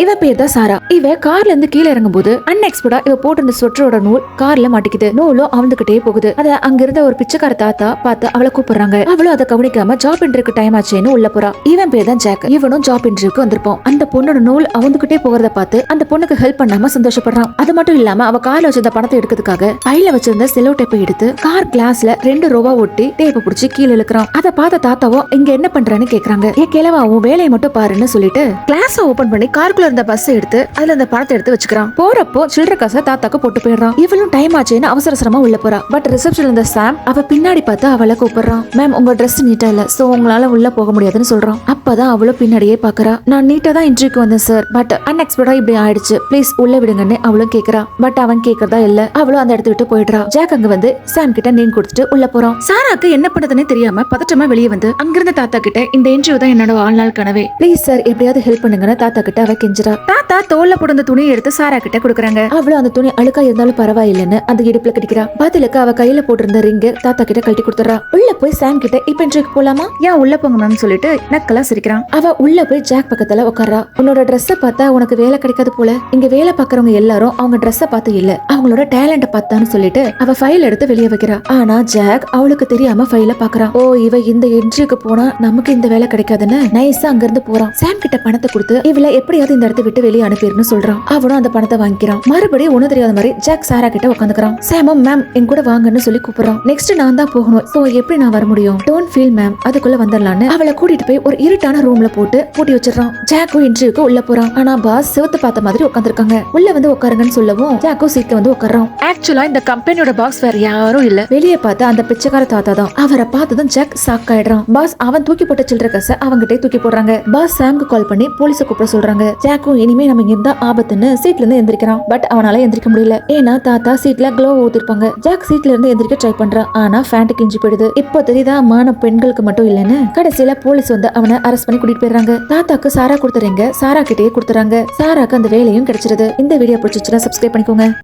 இவ பேர் தான் சாரா. இவ கார்ல இருந்து கீழே இறங்கும் போது அன்எக்ஸ்பர்டா இவ போட்டிருந்த ஸ்வெட்டரோட நூல் கார்ல மாட்டிக்குது. நூலும் அவந்துகிட்டே போகுது. அத அங்கிருந்த ஒரு பிச்சைக்கார தாத்தா பார்த்து அவளை கூப்பிடுறாங்க. அவளும் அதை கவனிக்காம ஜாப் இன்டர்வியூக்கு டைம் ஆச்சேன்னு உள்ள போறா. இவன் பேர் தான் ஜாக். இவனும் ஜாப் இன்டர்வியூக்கு வந்திருப்பான். அந்த பொண்ணோட நூல் அவந்துகிட்டே போகிறத பார்த்து அந்த பொண்ணுக்கு ஹெல்ப் பண்ணாம சந்தோஷப்படுறான். அது மட்டும் இல்லாம அவ கார்ல வச்சிருந்த பணத்தை எடுக்கிறதுக்காக பையில வச்சிருந்த செலோ டேப்பை எடுத்து கார் கிளாஸ்ல ரெண்டு ரோவா ஒட்டி டேப்பை பிடிச்சி கீழே இழுக்கிறான். அதை பார்த்த தாத்தாவும் இங்க என்ன பண்றேன்னு கேக்குறாங்க. ஏ கிழவா உன் வேலையை மட்டும் பாருன்னு சொல்லிட்டு கிளாஸ் ஓபன் பண்ணி காருக்குள்ள இருந்த பஸ் எடுத்து அதுல அந்த பணத்தை எடுத்து வச்சுக்கிறான். போறப்போ சில்லற காசை தாத்தாக்கு போட்டு போயிடுறான். இவளும் டைம் ஆச்சுன்னு அவசர அவசரமா உள்ள போறா. பட் ரிசப்ஷன்ல இருந்த சாம் அவ பின்னாடி பார்த்து அவளை கூப்பிடுறான். மேம் உங்க ட்ரெஸ் நீட்டா இல்ல. சோ உங்களால உள்ள போக முடியாதுன்னு சொல்றான். அப்பதான் அவளும் பின்னாடியே பாக்குறா நான் நீட்டா தான் இன்டர்வியூக்கு வந்தேன் சார் பட் அன்எக்ஸ்பெக்டா இப்படி ஆயிடுச்சு. ப்ளீஸ் உள்ள விடுங்கன்னு அவளும் கேக்குறா. பட் அவன் கேக்குறதா இல்ல. அவளும் அந்த இடத்து விட்டு போயிடுறா. ஜாக் அங்க வந்து சாம் கிட்ட நீங்க கொடுத்துட்டு உள்ள போறான். சாராக்கு என்ன பண்ணதுன்னு தெரியாம பதட்டமா வெளியே வந்து அங்கிருந்த தாத்தா கிட்ட இந்த இன்டர்வியூ தான் என்னோட வாழ்நாள் கனவே. ப்ளீஸ் சார் எப்படியாவது ஹெல்ப் பண்ணுங்கன்னு தாத்தா கிட்ட அவ கெஞ்சிரா தாத்தா தோல்ல போடுற துணியை எடுத்து சாரா கிட்ட கொடுக்குறாங்க. அவளும் அந்த துணி அழுக்கா இருந்தாலும் பரவாயில்லைன்னு அந்த இடுப்புல கட்டிக்கிறா பதிலுக்கு அவ கையில போட்டிருந்த ரிங்க தாத்தா கிட்ட கழட்டி கொடுத்துறா உள்ள போய் சாம் கிட்ட இப்ப இன்டர்வியூக்கு போலாமா? ஏன் உள்ள போங்க மேம் சொல்லிட்டு நக்கலா சிரிக்கிறான். அவ உள்ள போய் ஜாக் பக்கத்துல உட்கார்றா உன்னோட ட்ரெஸ்ஸ பார்த்தா உனக்கு வேலை கிடைக்காது போல. இங்க வேலை பாக்குறவங்க எல்லாரும் அவங்க ட்ரெஸ்ஸ பார்த்து இல்ல. அவங்களோட டேலண்ட பார்த்தான்னு சொல்லிட்டு அவ ஃபைல் எடுத்து வெளியே வைக்கிறா. ஆனா ஜாக் அவளுக்கு தெரியாம ஃபைல பாக்குறான். ஓ இவ இந்த என்ட்ரிக்கு போனா நமக்கு இந்த வேலை கிடைக்காதுன்னு? நைஸா அங்க இருந்து போறான். சாம் கிட்ட பணத்தை கொடுத்து இவள எப்படியாவது இந்த இடத்த விட்டு வெளியே அனுப்பிடுன்னு சொல்றான். அவனும் அந்த பணத்தை வாங்கிக்கிறான். மறுபடியும் ஒண்ணு தெரியாத மாதிரி ஜாக் சாரா கிட்ட உட்காந்துக்கிறான் சாமும் மேம் என் கூட வாங்கன்னு சொல்லி கூப்பிடுறான். நெக்ஸ்ட் நான் தான் போகணும். சோ எப்படி நான் வர முடியும்? டோன்ட் ஃபீல் மேம் அதுக்குள்ள வந்துடலான்னு. அவளை கூட்டிட்டு போய் ஒரு இருட்டான ரூம்ல போட்டு பூட்டி வச்சிடறான். ஜாக்கும் இன்டர்வியூக்கு உள்ள போறான். ஆனா பாஸ் சிவத்து பார்த்த மாதிரி உட்காந்துருக்காங்க உள்ள வந்து உட்காருங்கன்னு சொல்லவும் ஜாக்கும் சீட்ல வந்து உட்காரான் ஆக்சுவலா இந்த கம்பெனியோட பாஸ் வேற யாரும் இல்ல. வெளியே பார்த்து அந்த பிச்சைக்கார தாத்தா தான். அவரை பார்த்ததும் ஜாக் ஷாக் ஆயிடுறான். பாஸ் அவன் தூக்கி போட்ட சில்லற கச அவங்கிட்டே தூக்கி போடுறாங்க. பாஸ் சாம்க்கு கால் பண்ணி போலீஸ கூப்பிட சொல்றாங்க. ஜாக்கும் இனிமே நம்ம இங்கே இருந்தா ஆபத்துன்னு சீட்ல இருந்து எந்திரிக்கிறான். பட் அவனால எந்திரிக்க முடியல. ஏன்னா தாத்தா சீட்ல க்ளோ ஊத்திருப்பாங்க. ஜாக் சீட்ல இருந்து எந்திரிக்க ட்ரை பண்றான் ஆனா ஃபேண்ட் கிஞ்சி போயிடுது. இப்போ தெரியுதா மான பெண்களுக்கு மட்டும் இல்லைன்னு? கடைசியில போலீஸ் வந்து அவனை அரெஸ்ட் பண்ணி கூட்டிட்டு போயிடுறாங்க. தாத்தாக்கு சாரா கொடுத்துறீங்க சாரா கிட்டேயே கொடுத்துறாங்க சாராக்கு அந்த வேலையும் கிடைச்சிருது. இந்த வீடியோ பிடிச்சிச்சுன்னா சப்ஸ்கிரைப் பண்ணிக்கோங்க.